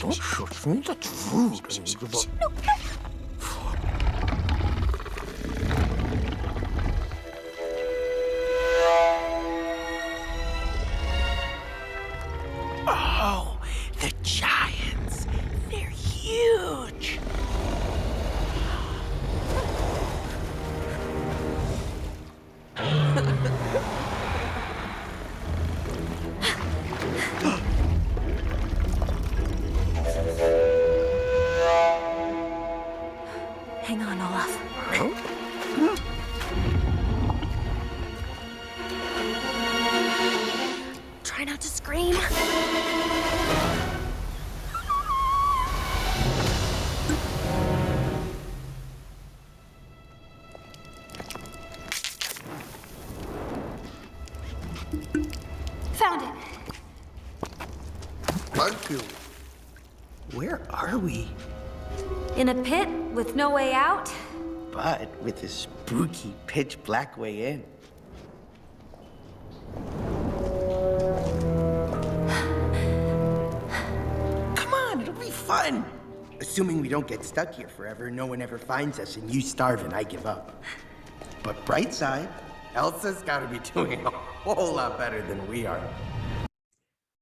너 좋습니다 Found it. Thank you. Where are we? In a pit with no way out? But with a spooky pitch black way in. Come on, it'll be fun. Assuming we don't get stuck here forever, no one ever finds us, and you starve and I give up. But bright side, Elsa's gotta be doing a whole lot better than we are.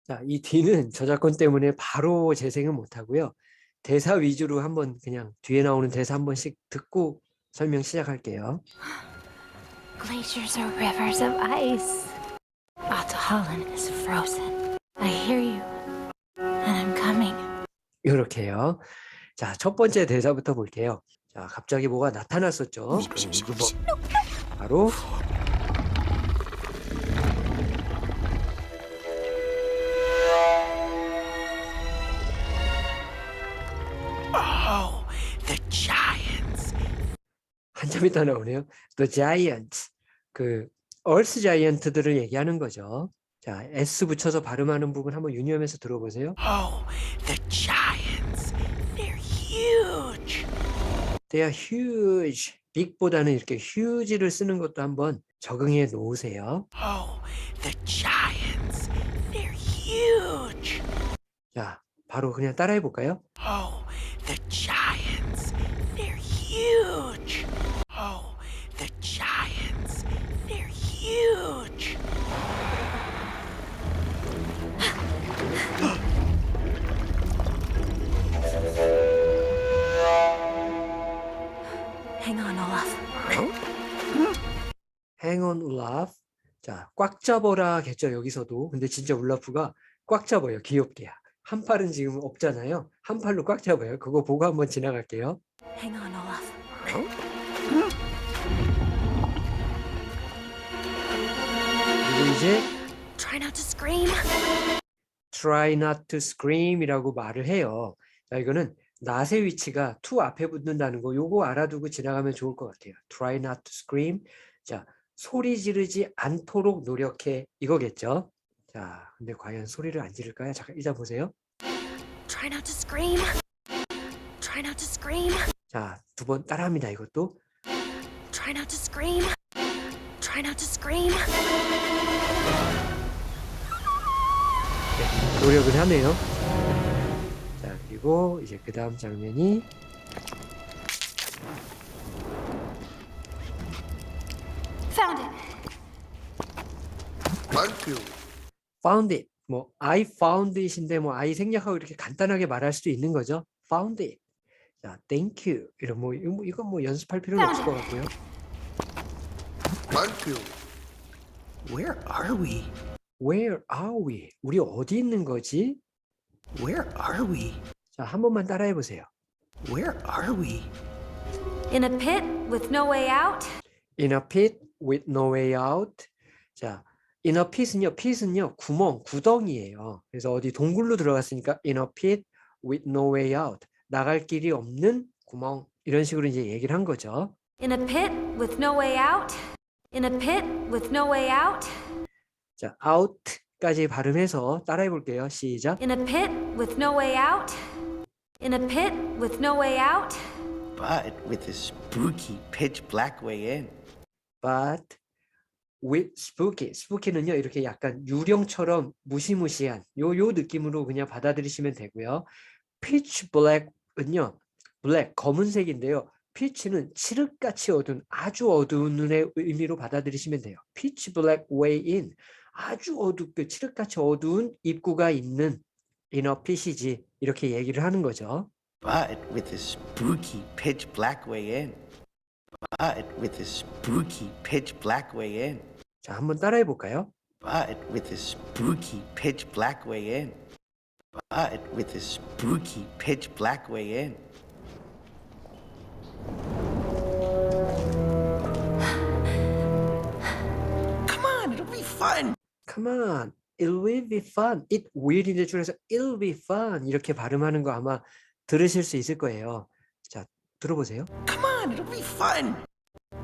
자, 이 D는 저작권 때문에 바로 재생은 못 하고요. 대사 위주로 한번 그냥 뒤에 나오는 대사 한 번씩 듣고 설명 시작할게요. Glaciers are rivers of ice. Otto Holland is frozen. I hear you. And I'm coming. 이렇게요. 자, 첫 번째 대사부터 볼게요. 자, 갑자기 뭐가 나타났었죠. 뭐 바로 한참 있다 나오네요. The Giants. 그 Earth Giant들을 얘기하는 거죠. 자, S 붙여서 발음하는 부분 한번 유니엄에서 들어보세요. Oh, the giants. They're huge. They are huge. big보다는 이렇게 huge를 쓰는 것도 한번 적응해 놓으세요. Oh, the giants. They're huge. 자, 바로 그냥 따라해 볼까요? Oh, the giants. They're huge. Huge. Hang on, Olaf. Hang on, Olaf. 자, 꽉 잡아라겠죠, 여기서도. 근데 진짜 울라프가 꽉 잡아요, 귀엽게. 한 팔은 지금 없잖아요. 한 팔로 꽉 잡아요. 그거 보고 한번 지나갈게요. Hang on, Olaf. 이제 Try not to scream. try not to scream이라고 말을 해요. 자, 이거는 not의 위치가 to 앞에 붙는다는 거 요거 알아두고 지나가면 좋을 것 같아요. try not to scream. 자, 소리 지르지 않도록 노력해 이거겠죠. 자, 근데 과연 소리를 안 지를까요? 잠깐 일단 보세요. Try not to scream. Try not to scream. 자, 두 번 따라합니다. 이것도 Try not to scream. Try not to scream. 네, 노력을 하네요. 자, 그리고 이제 그 다음 장면이 Found it. Thank you. found it. 뭐 I found it인데 뭐 I 생략하고 이렇게 간단하게 말할 수도 있는 거죠. found it. 자, thank you. 이런 뭐 이거 뭐, 이건 뭐 연습할 필요는 없을 것 같고요. Thank you. Where are we? Where are we? 우리 어디 있는 거지? Where are we? 자, 한 번만 따라해 보세요. Where are we? In a pit with no way out? In a pit with no way out. 자, in a pit은요, pit은요, 구멍, 구덩이에요. 그래서 어디 동굴로 들어갔으니까 in a pit with no way out. 나갈 길이 없는 구멍. 이런 식으로 이제 얘기를 한 거죠. In a pit with no way out? In a pit with no way out? 자, out까지 발음해서 따라해 볼게요. 시작. In a pit with no way out? In a pit with no way out? But with a spooky pitch black way in. But with spooky. spooky는요 이렇게 약간 유령처럼 무시무시한 요요 느낌으로 그냥 받아들이시면 되고요. pitch black은요 black 검은색인데요. Pitch는 칠흑같이 어두운 아주 어두운 눈의 의미로 받아들이시면 돼요. black way in 아주 어둡게 칠흑같이 어두운 입구가 있는 inner pit이지 이렇게 얘기를 하는 거죠. But with a spooky pitch black way in. But with a spooky pitch black way in. 자 한번 따라해 볼까요? But with a spooky pitch black way in. But with a spooky pitch black way in. Fun. Come on, it will be fun. It will인데 줄여서 it'll be fun 이렇게 발음하는 거 아마 들으실 수 있을 거예요. 자, 들어보세요. Come on, it'll be fun.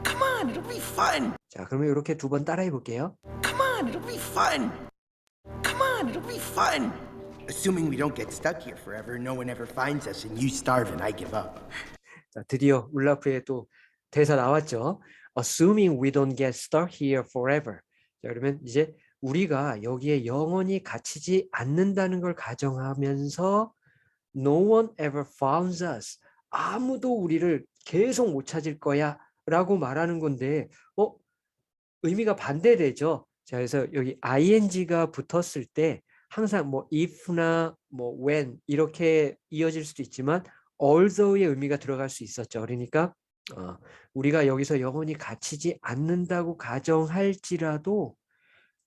Come on, it'll be fun. 자, 그러면 이렇게 두 번 따라해 볼게요. Come on, it'll be fun. Come on, it'll be fun. Assuming we don't get stuck here forever, no one ever finds us, and you starve and I give up. 자, 드디어 울라프의 또 대사 나왔죠. Assuming we don't get stuck here forever. 자, 그러면 이제 우리가 여기에 영원히 갇히지 않는다는 걸 가정하면서 No one ever found us. 아무도 우리를 계속 못 찾을 거야 라고 말하는 건데 어? 의미가 반대되죠. 자, 그래서 여기 ing가 붙었을 때 항상 뭐 if나 뭐 when 이렇게 이어질 수도 있지만 although의 의미가 들어갈 수 있었죠. 그러니까 어, 우리가 여기서 영원히 갇히지 않는다고 가정할지라도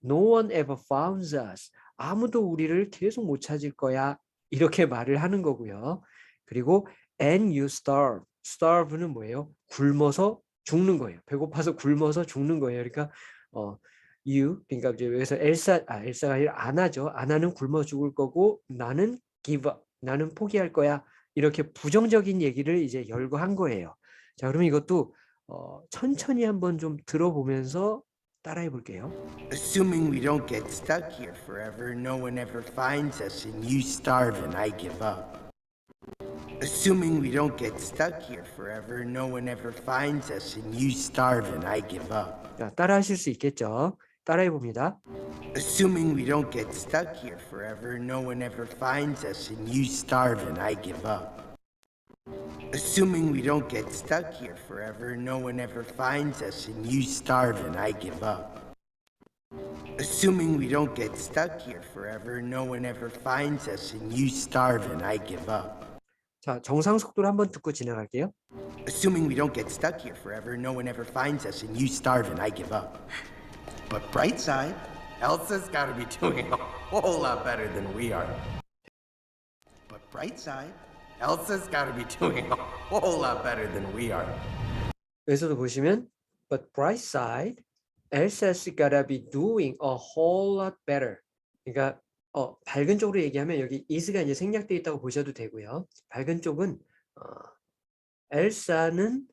no one ever found us. 아무도 우리를 계속 못 찾을 거야. 이렇게 말을 하는 거고요. 그리고 and you starve. starve는 뭐예요? 굶어서 죽는 거예요. 배고파서 굶어서 죽는 거예요. 그러니까 어 you 그러니까 이제 여기서 엘사 아 엘사가 아니라 아나죠. 아나는 굶어 죽을 거고 나는 give up. 나는 포기할 거야. 이렇게 부정적인 얘기를 이제 열거한 거예요. 자, 그러면 이것도 어, 천천히 한번 좀 들어보면서 따라해 볼게요. Assuming we don't get stuck here forever, no one ever finds us, and you starve and I give up. Assuming we don't get stuck here forever, no one ever finds us, and you starve and I give up. 자, 따라하실 수 있겠죠? 따라해 봅니다. Assuming we don't get stuck here forever, no one ever finds us, and you starve and I give up. Assuming we don't get stuck here forever, no one ever finds us, and you starve and I give up. Assuming we don't get stuck here forever, no one ever finds us, and you starve and I give up. 자, 정상 속도로 한번 듣고 지나갈게요. Assuming we don't get stuck here forever, no one ever finds us, and you starve and I give up. But bright side, Elsa's gotta be doing a whole lot better than we are. But bright side, Elsa's gotta be doing a whole lot better than we are. 여기서도 보시면 but bright side, Elsa's gotta be doing a whole lot better. 그러니까 어, 밝은 쪽으로 얘기하면 여기 is가 이제 생략되어 있다고 보셔도 되고요. 밝은 쪽은 어, 엘사는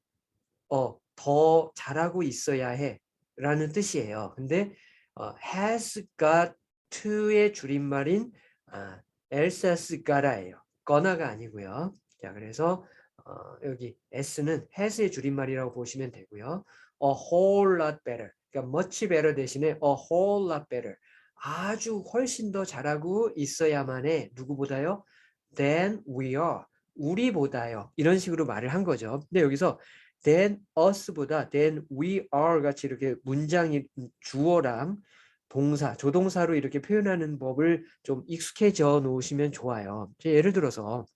어, 더 잘하고 있어야 해라는 뜻이에요. 근데 어, has got to의 줄임말인 아, Elsa's gotta예요. Gonna가 아니고요. 자, 그래서 어, 여기 s는 has의 줄임말이라고 보시면 되고요. a whole lot better. 그러니까 much better 대신에 a whole lot better. 아주 훨씬 더 잘하고 있어야만 해. 누구보다요? than we are. 우리보다요. 이런 식으로 말을 한 거죠. 근데 여기서 than us보다 than we are 같이 이렇게 문장이 주어랑 동사, 조동사로 이렇게 표현하는 법을 좀 익숙해져 놓으시면 좋아요. 제 예를 들어서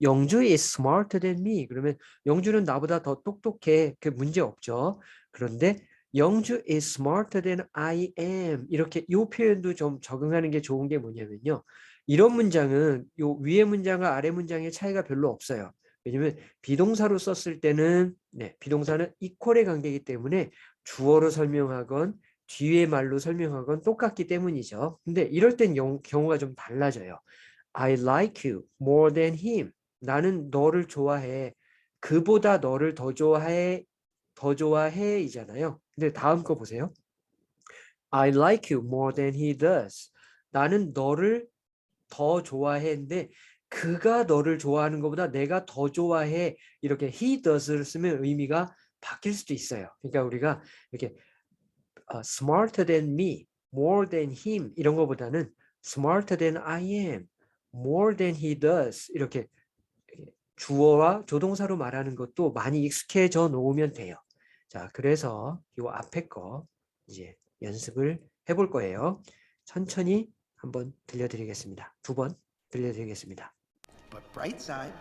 영주 is smarter than me. 그러면 영주는 나보다 더 똑똑해. 그 문제 없죠. 그런데 영주 is smarter than I am. 이렇게 이 표현도 좀 적응하는 게 좋은 게 뭐냐면요. 이런 문장은 요 위에 문장과 아래 문장의 차이가 별로 없어요. 왜냐면 비동사로 썼을 때는 네, 비동사는 equal의 관계이기 때문에 주어로 설명하건 뒤에 말로 설명하건 똑같기 때문이죠. 근데 이럴 땐 영- 경우가 좀 달라져요. I like you more than him. 나는 너를 좋아해. 그보다 너를 더 좋아해. 더 좋아해 이잖아요. 근데 다음 거 보세요. I like you more than he does. 나는 너를 더 좋아해인데 그가 너를 좋아하는 것보다 내가 더 좋아해. 이렇게 he does를 쓰면 의미가 바뀔 수도 있어요. 그러니까 우리가 이렇게 어, smarter than me, more than him 이런 거보다는 smarter than I am, more than he does 이렇게 주어와 조동사로 말하는 것도 많이 익숙해져 놓으면 돼요. 자, 그래서 요 앞에 거 이제 연습을 해볼 거예요. 천천히 한번 들려드리겠습니다. 두 번 들려드리겠습니다. But bright side,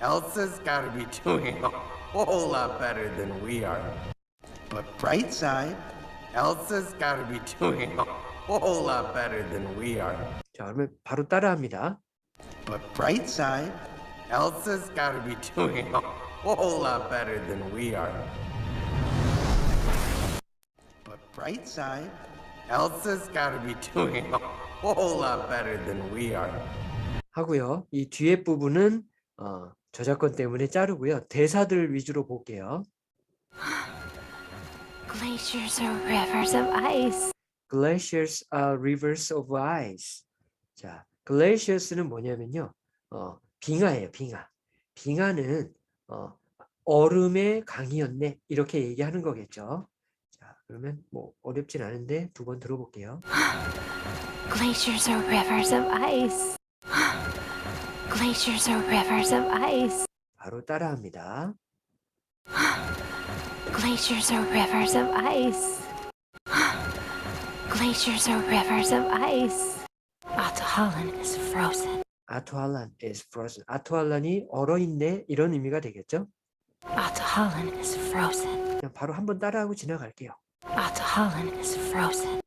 Elsa's gotta be doing a whole lot better than we are. But bright side, Elsa's gotta be doing a whole lot better than we are. 자, 그러면 바로 따라합니다. But bright side, Elsa's gotta be doing a whole lot better than we are. But bright side, Elsa's gotta be doing a whole lot better than we are. 하고요. 이 뒤에 부분은 어, 저작권 때문에 자르고요. 대사들 위주로 볼게요. Glaciers are rivers of ice. Glaciers are rivers of ice. 자, glaciers는 뭐냐면요. 어, 빙하예요, 빙하. 빙하는 어, 얼음의 강이었네. 이렇게 얘기하는 거겠죠. 자, 그러면 뭐 어렵진 않은데 두 번 들어볼게요. Glaciers are rivers of ice. Glaciers are rivers of ice. 바로 따라합니다. Glaciers are rivers of ice. Glaciers are rivers of ice. Altoholland is frozen. 아토할란 is frozen. 아토할란이 얼어 있네. 이런 의미가 되겠죠. Altoholland is frozen. 그냥 바로 한번 따라하고 지나갈게요. Altoholland is frozen.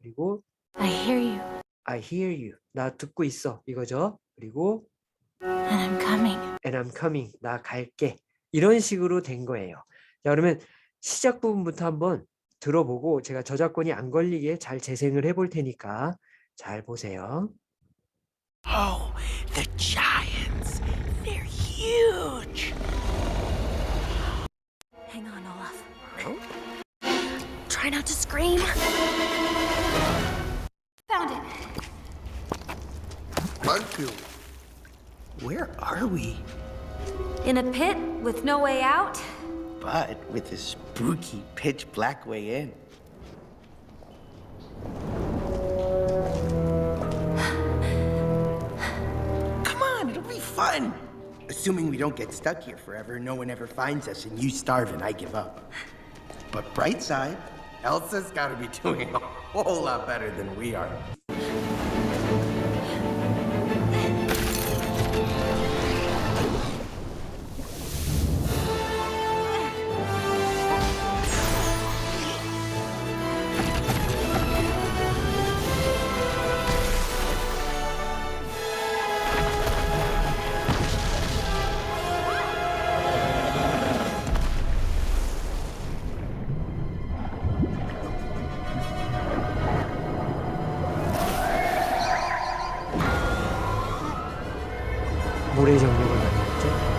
그리고 I hear you, I hear you. 나 듣고 있어. 이거죠. 그리고 and I'm coming. and I'm coming. 나 갈게. 이런 식으로 된 거예요. 자, 그러면 시작 부분부터 한번 들어보고 제가 저작권이 안 걸리게 잘 재생을 해볼 테니까 잘 보세요. Oh, the giants! They're huge! Hang on, Olaf. Try not to scream. Found it. Thank you. Where are we? In a pit with no way out? But with a spooky pitch black way in. Come on, it'll be fun. Assuming we don't get stuck here forever, no one ever finds us, and you starve and I give up. But bright side, Elsa's gotta be doing a whole lot better than we are. 모래 정력을 만들었죠.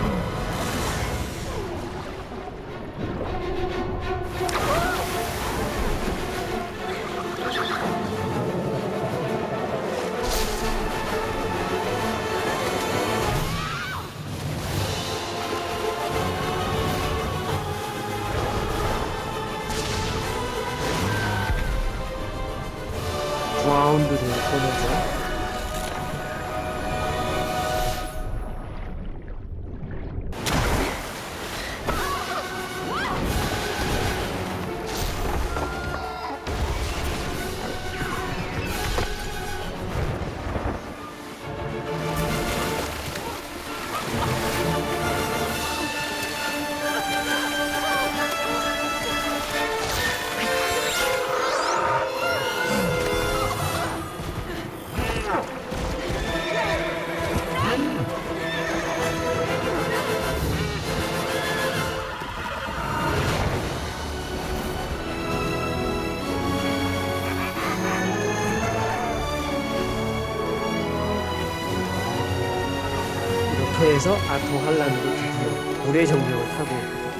이렇게 해서 아토할란으로 드디어 고래 정령을 타고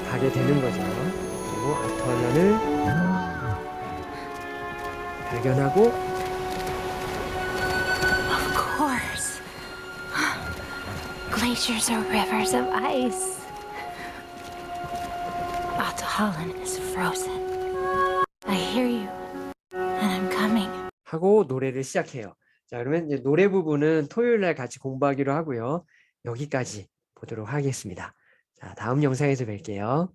가게 되는 거죠. 그리고 아토할란을 발견하고 Of course. Glaciers are rivers of ice. Altoholland is frozen. I hear you, 하고 노래를 시작해요. 자, 그러면 이제 노래 부분은 토요일 날 같이 공부하기로 하고요. 여기까지 보도록 하겠습니다. 자, 다음 영상에서 뵐게요.